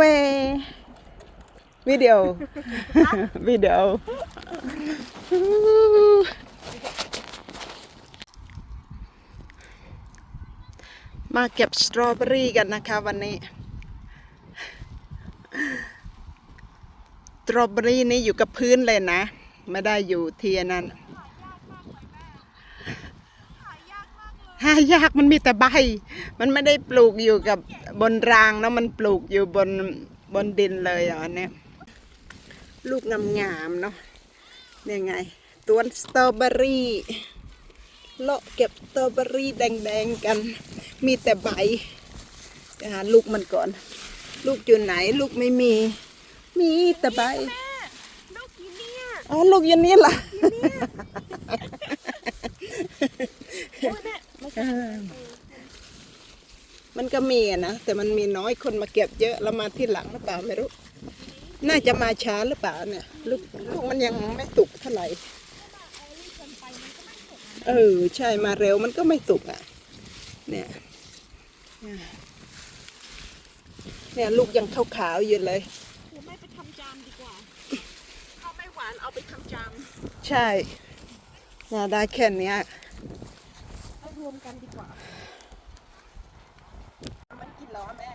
เววิดีโอวิดีโอมาเก็บสตรอเบอรี่กันนะคะวันนี้สตรอเบอรี่นี่อยู่กับพื้นเลยนะ ไม่ได้อยู่ที่อันนั้ หายากมันมีแต่ใบ มันไม่ได้ปลูกอยู่กับบนรางนะมันปลูกอยู่บนบนดินเลยอะอันเนี้ยลูกงามๆเนาะนี่ไงตัวนสตรอเบอรี่เลาะเก็บสตรอเบอรี่แดงๆกัน มีแต่ใบไปหาลูกมันก่อน ลูกอยู่ไหนลูกไม่มี มีแต่ใบลูกกินเนี่ยอ๋อลูกอยันนี้ล่ะโอ้ยแม่ไม่ใช่มันก็มีอะนะ แต่มันมีน้อยคนมาเก็บเยอะแล้วมาที่หลังหรือเปล่าไม่รู้ น่าจะมาช้าหรือเปล่าเนี่ยลูกลูกมันยังไม่สุกเท่าไหร่เออใช่มาเร็วมันก็ไม่สุกอะ เนี่ยเนี่ยลูกยังขาวๆอยู่เลยหรือไม่ไปทำจามดีกว่าเขาไม่หวานเอาไปทำจามใช่เนี่ยได้แค่เนี้ยเอา รวมกันดีกว่า มันกินล้อแม่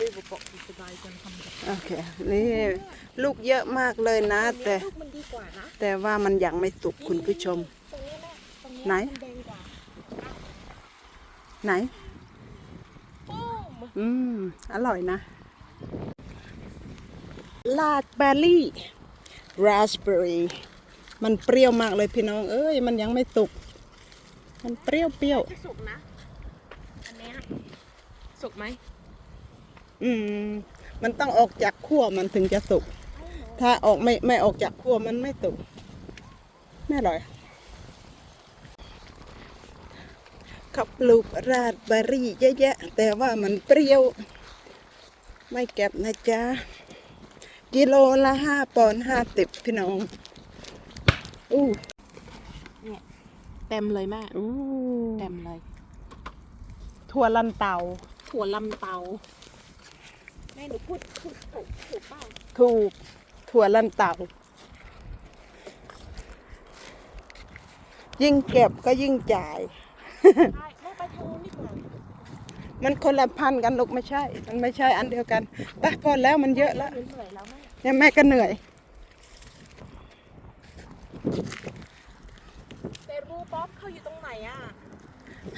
รีบบอกสบายจังทำแบบโอเค นี่ลูกเยอะมากเลยนะ แต่ลูกมันดีกว่านะแต่ว่ามันยังไม่สุกคุณผู้ชม ตรงนี้แม่ตรงนี้ไหนมันแดงกว่าไหน ปุ้มอืม อร่อยนะ ลาดเบอร์รี่ราสเบอร์รี่ มันเปรี้ยวมากเลยพี่น้อง เอ้ย มันยังไม่สุก มันเปรี้ยวเปรี้ยวจะสุกนะ อันเนี้ยสุกไหม อืม มันต้องออกจากขั้วมันถึงจะสุก ถ้าออกไม่ไม่ออกจากขั้วมันไม่สุก ไม่อร่อยเขาปลูกราดเบอร์รี่เยอะแยะ แต่ว่ามันเปรี้ยว ไม่เก็บนะจ๊ะ กิโลละห้าปอนด์ห้าติบพี่น้อง อู้เต็มเลยแม่อู้เต็มเลย ถั่วลันเตา ถั่วลำเตาแม่หนูพูดถูกถูกถูกเปล่าถูก ถั่วลันเตา ยิ่งเก็บก็ยิ่งจ่าย ใช่แม่ไปทางนู้นดีกว่ามันคนละพันกันลูกไม่ใช่ มันไม่ใช่อันเดียวกันไปพอแล้วมันเยอะแล้วหนูเหนื่อยแล้วแม่ เนี่ยแม่ก็เหนื่อยแต่รู ป๊อปเขาอยู่ตรงไหนอะ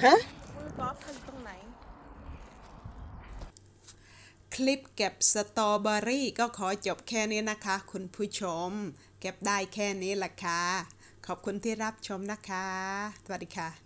ฮะรูป๊อปเขาอยู่ตรงไหน คลิปเก็บสตรอเบอรี่ก็ขอจบแค่นี้นะคะ คุณผู้ชม เก็บได้แค่นี้แหละค่ะ ขอบคุณที่รับชมนะคะ สวัสดีค่ะ